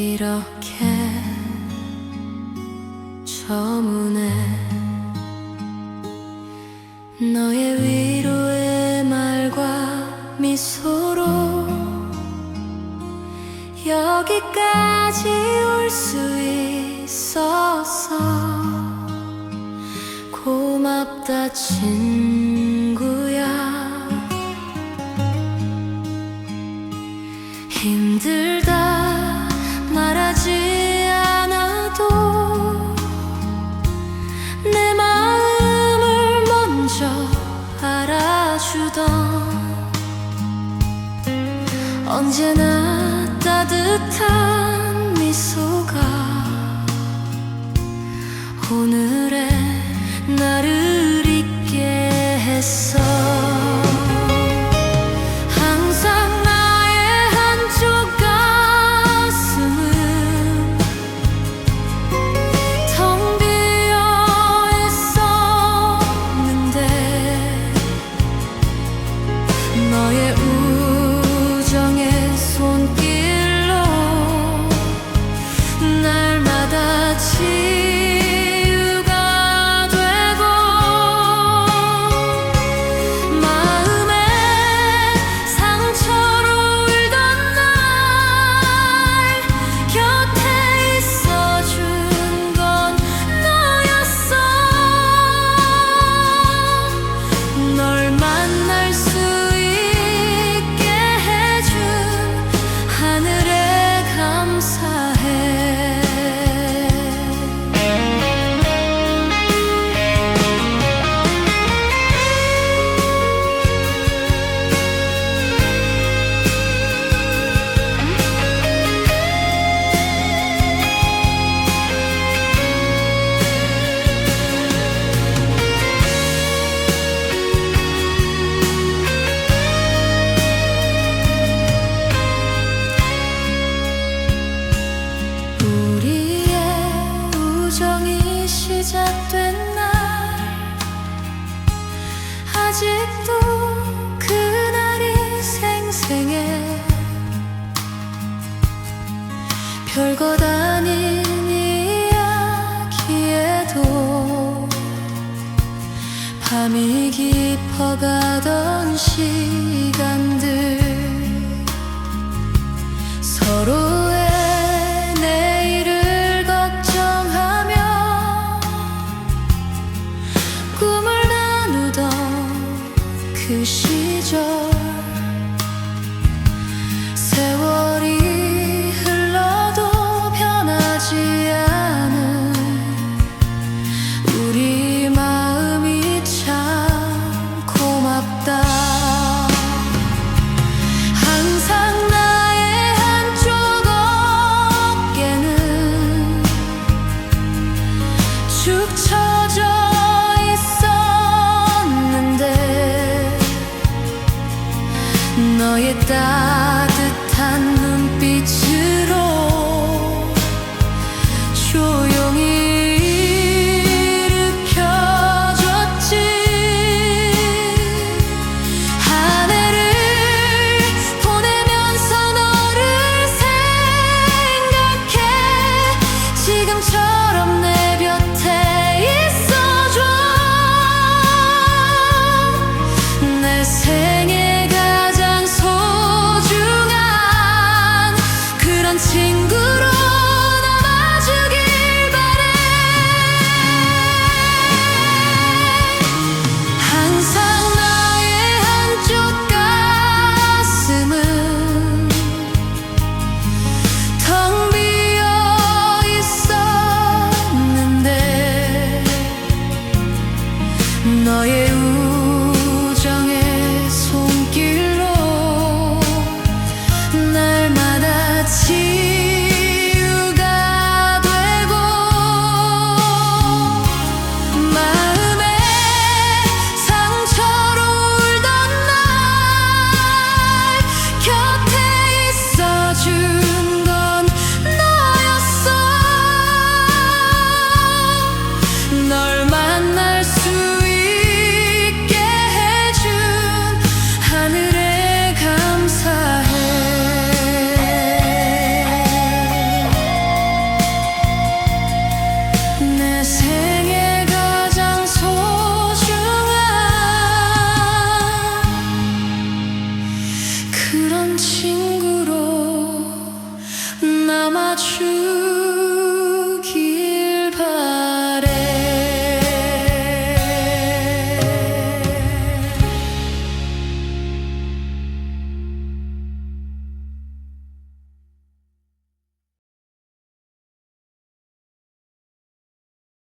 이렇게 저문에 너의 위로의 말과 미소로 여기까지 올 수 있어서 고맙다 진. 언제나 따뜻한 미소가 오늘의 情 별것 아닌 이야기에도 밤이 깊어가던 시간들 서로의 내일을 걱정하며 꿈을 나누던 그 시절. 너의 따뜻한 눈빛이 친구로 남아주